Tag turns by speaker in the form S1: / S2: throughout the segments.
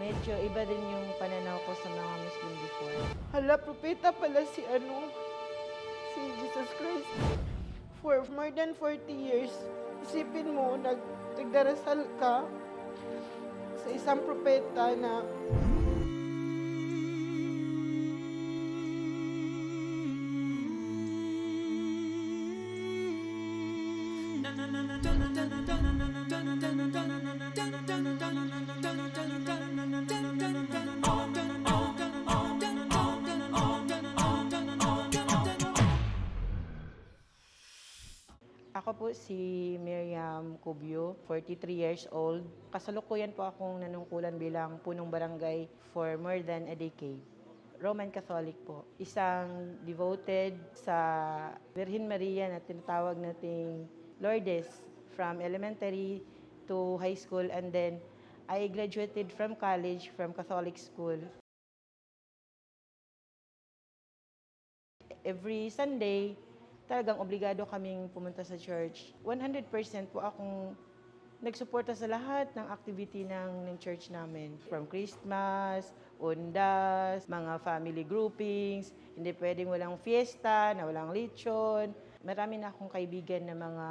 S1: medyo iba din yung pananaw ko sa mga Muslim before.
S2: Hala, propeta pala si ano, si Jesus Christ. For more than 40 years, isipin mo, nag, nagdarasal ka sa isang propeta na
S1: Ako po si Miriam Cubio, 43 years old. Kasalukuyan po akong nanungkulan bilang punong barangay for more than a decade. Roman Catholic po. Isang devoted sa Virgin Maria na tinatawag nating Lourdes from elementary to high school and then I graduated from college from Catholic school. Every Sunday, talagang obligado kaming pumunta sa church. 100% po akong nagsuporta sa lahat ng activity ng, ng church namin. From Christmas, undas, mga family groupings, hindi pwedeng walang fiesta, na walang lechon. Marami na akong kaibigan na mga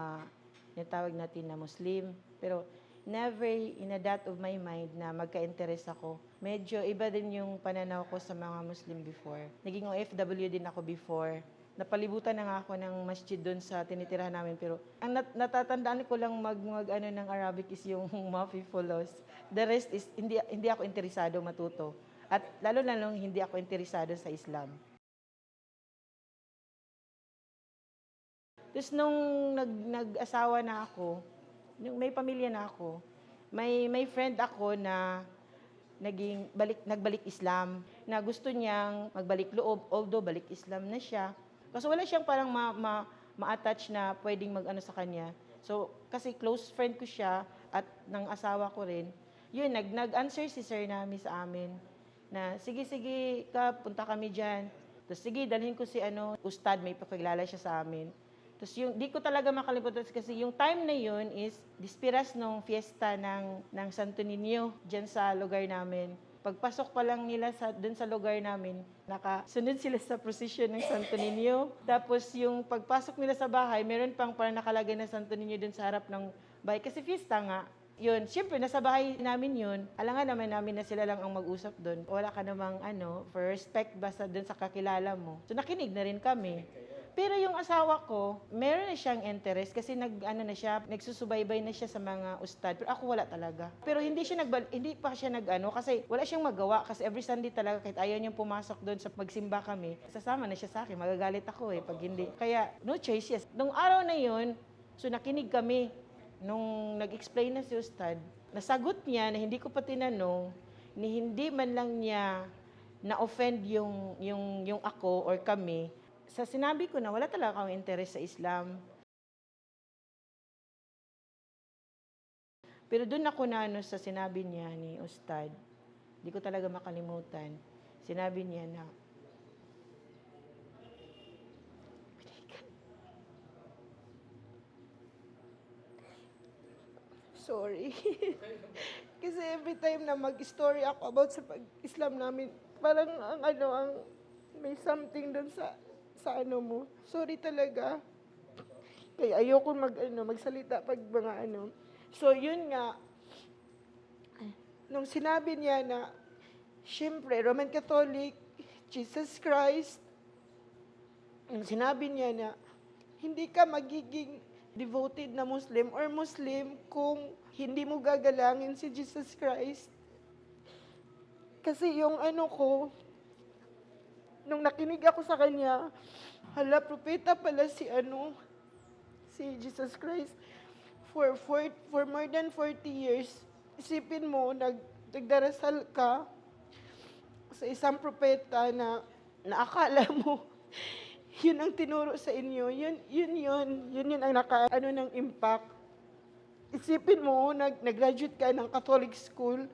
S1: natawag natin na Muslim. Pero never in a dot of my mind na magka-interest ako. Medyo iba din yung pananaw ko sa mga Muslim before. Naging OFW din ako before napalibutan na nga ako ng masjid doon sa tinitirahan namin pero ang nat- natatandaan ko lang mag, mag ano ng Arabic is yung Mafi Fulos. The rest is hindi hindi ako interesado matuto. At lalo na nung hindi ako interesado sa Islam. Tapos nung nag, nag-asawa na ako, nung may pamilya na ako, may may friend ako na naging balik nagbalik Islam na gusto niyang magbalik loob although balik Islam na siya kasi wala siyang parang ma, ma, ma-attach na pwedeng mag-ano sa kanya. So, kasi close friend ko siya at ng asawa ko rin. Yun, nag, nag-answer si Sir Nami sa amin na, sige, sige, ka, punta kami dyan. Tapos, sige, dalhin ko si ano, Ustad, may pakilala siya sa amin. Tapos, yung, di ko talaga makalimutan kasi yung time na yun is dispiras nung fiesta ng, ng Santo Niño dyan sa lugar namin. Pagpasok pa lang nila sa doon sa lugar namin, nakasunod sila sa procession ng Santo Niño. Tapos yung pagpasok nila sa bahay, meron pang parang nakalagay na Santo Niño doon sa harap ng bahay kasi fiesta nga. Yun, siyempre nasa bahay namin yun. Alangan naman namin na sila lang ang mag-usap doon. Wala ka namang ano, for respect basta doon sa kakilala mo. So nakinig na rin kami. Pero yung asawa ko, meron na siyang interest kasi nag ano na siya, nagsusubaybay na siya sa mga ustad. Pero ako wala talaga. Pero hindi siya nagbal, hindi pa siya nagano kasi wala siyang magawa kasi every Sunday talaga kahit ayaw niyang pumasok doon sa magsimba kami, sasama na siya sa akin. Magagalit ako eh pag hindi. Kaya no choice yes. Nung araw na yun, so nakinig kami nung nag-explain na si ustad. Nasagot niya na hindi ko pa tinanong, ni hindi man lang niya na-offend yung, yung, yung ako or kami, sa sinabi ko na wala talaga akong interest sa Islam. Pero doon ako na ano sa sinabi niya ni Ustad, di ko talaga makalimutan. Sinabi niya na,
S2: sorry. Kasi every time na mag-story ako about sa pag-Islam namin, parang ang ano, ang may something doon sa sa ano mo. Sorry talaga. Kaya ayoko mag ano, magsalita pag mga ano. So yun nga nung sinabi niya na syempre Roman Catholic, Jesus Christ, nung sinabi niya na hindi ka magiging devoted na Muslim or Muslim kung hindi mo gagalangin si Jesus Christ. Kasi yung ano ko, nung nakinig ako sa kanya, hala, propeta pala si ano, si Jesus Christ. For, for, for more than 40 years, isipin mo, nag, nagdarasal ka sa isang propeta na naakala mo, yun ang tinuro sa inyo. Yun, yun, yun. Yun, yun ang naka, ano ng impact. Isipin mo, nag, nag-graduate ka ng Catholic school,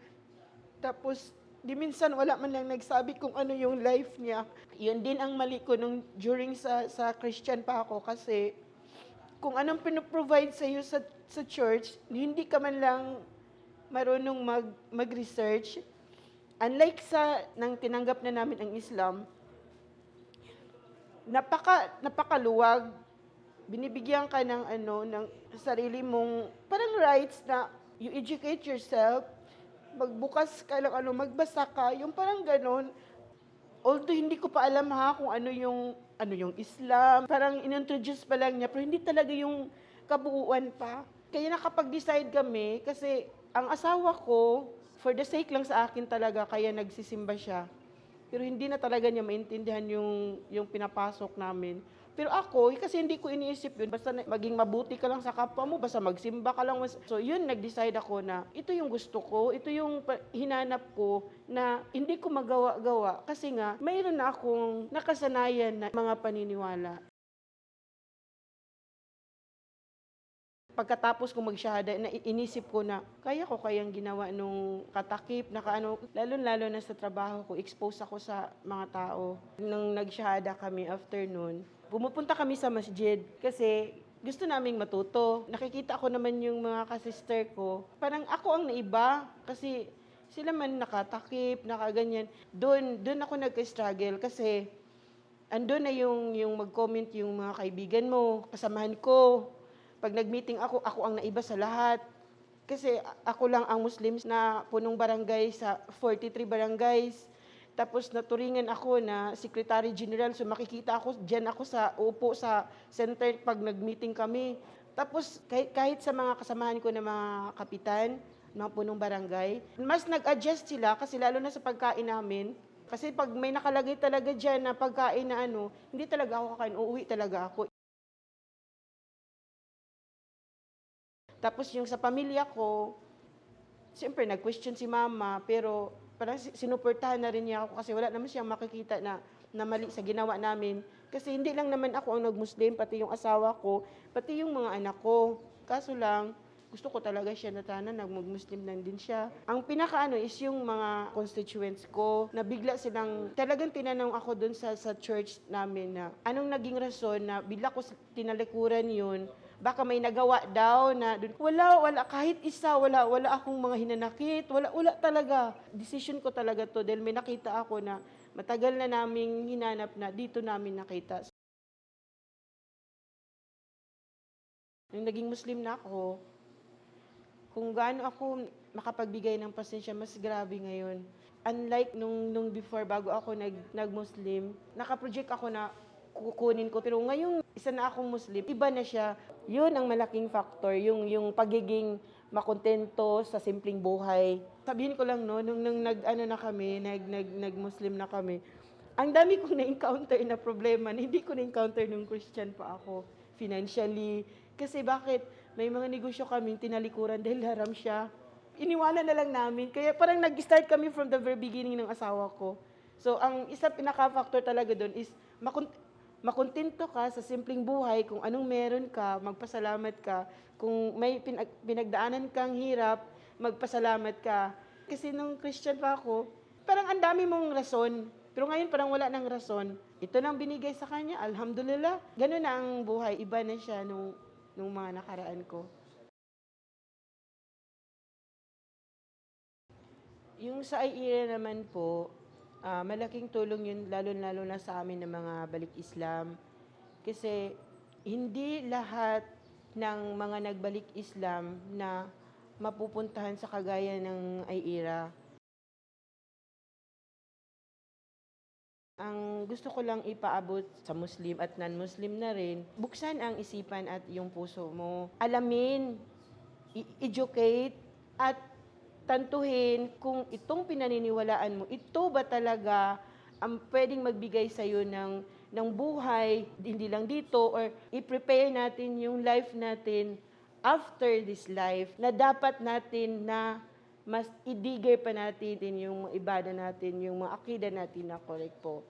S2: tapos di minsan wala man lang nagsabi kung ano yung life niya. Yun din ang mali ko nung during sa sa Christian pa ako kasi kung anong pinoprovide sa iyo sa sa church, hindi ka man lang marunong mag mag-research, unlike sa nang tinanggap na namin ang Islam, napaka napakaluwag. Binibigyan ka ng ano ng sarili mong parang rights na you educate yourself, magbukas ka lang ano, magbasa ka, yung parang ganon. Although hindi ko pa alam ha kung ano yung ano yung Islam, parang inintroduce pa lang niya, pero hindi talaga yung kabuuan pa. Kaya nakapag-decide kami kasi ang asawa ko, for the sake lang sa akin talaga, kaya nagsisimba siya. Pero hindi na talaga niya maintindihan yung, yung pinapasok namin. Pero ako, kasi hindi ko iniisip yun, basta maging mabuti ka lang sa kapwa mo, basta magsimba ka lang. So yun, nag-decide ako na ito yung gusto ko, ito yung hinanap ko na hindi ko magawa-gawa. Kasi nga, mayroon na akong nakasanayan na mga paniniwala. Pagkatapos ko magsyahada, na inisip ko na, kaya ko kayang ginawa nung katakip, naka ano, lalo-lalo na sa trabaho ko, expose ako sa mga tao. Nung nagsyahada kami afternoon, pumupunta kami sa masjid kasi gusto naming matuto. Nakikita ko naman yung mga kasister ko. Parang ako ang naiba kasi sila man nakatakip, nakaganyan. Doon, doon ako nag-struggle kasi andun na yung, yung mag-comment yung mga kaibigan mo, kasamahan ko. Pag nag-meeting ako, ako ang naiba sa lahat. Kasi ako lang ang Muslims na punong barangay sa 43 barangays. Tapos naturingan ako na Secretary General. So makikita ako, dyan ako sa, upo sa center pag nag-meeting kami. Tapos kahit, kahit sa mga kasamahan ko na mga kapitan, mga punong barangay, mas nag-adjust sila kasi lalo na sa pagkain namin. Kasi pag may nakalagay talaga dyan na pagkain na ano, hindi talaga ako kakain, uuwi talaga ako. Tapos yung sa pamilya ko, siyempre nag-question si mama, pero parang si- sinuportahan na rin niya ako kasi wala naman siyang makikita na, na mali sa ginawa namin. Kasi hindi lang naman ako ang nag-Muslim, pati yung asawa ko, pati yung mga anak ko. Kaso lang, gusto ko talaga siya na tana, nag-Muslim lang din siya. Ang pinakaano is yung mga constituents ko, na bigla silang, talagang tinanong ako dun sa, sa church namin na, anong naging rason na bigla ko tinalikuran yun, baka may nagawa daw na dun. Wala, wala, kahit isa, wala, wala akong mga hinanakit, wala, wala talaga. Decision ko talaga to dahil may nakita ako na matagal na naming hinanap na dito namin nakita. Nung naging Muslim na ako, kung gaano ako makapagbigay ng pasensya, mas grabe ngayon. Unlike nung, nung before, bago ako nag, nag-Muslim, nakaproject ako na kukunin ko. Pero ngayon, isa na akong Muslim, iba na siya. Yun ang malaking factor, yung, yung pagiging makontento sa simpleng buhay. Sabihin ko lang, no, nung, nung nag, ano na kami, nag, nag, nag-Muslim na kami, ang dami kong na-encounter na problema hindi ko na-encounter nung Christian pa ako. Financially. Kasi bakit? May mga negosyo kaming tinalikuran dahil haram siya. Iniwanan na lang namin. Kaya parang nag-start kami from the very beginning ng asawa ko. So, ang isa pinaka-factor talaga doon is makon- makontento ka sa simpleng buhay kung anong meron ka, magpasalamat ka. Kung may pinag- pinagdaanan kang hirap, magpasalamat ka. Kasi nung Christian pa ako, parang ang dami mong rason. Pero ngayon parang wala nang rason. Ito nang binigay sa kanya, alhamdulillah. Ganun na ang buhay. Iba na siya nung, nung mga nakaraan ko. Yung sa IERA naman po, ah, malaking tulong yun lalo-lalo na sa amin ng mga balik Islam. Kasi hindi lahat ng mga nagbalik Islam na mapupuntahan sa kagaya ng IERA. Ang gusto ko lang ipaabot sa Muslim at non-Muslim na rin, buksan ang isipan at yung puso mo. Alamin, i- educate, at tantuhin kung itong pinaniniwalaan mo, ito ba talaga ang pwedeng magbigay sa iyo ng, ng buhay, hindi lang dito, or i-prepare natin yung life natin after this life, na dapat natin na mas idigay pa natin din yung ibada natin, yung mga akida natin na correct po.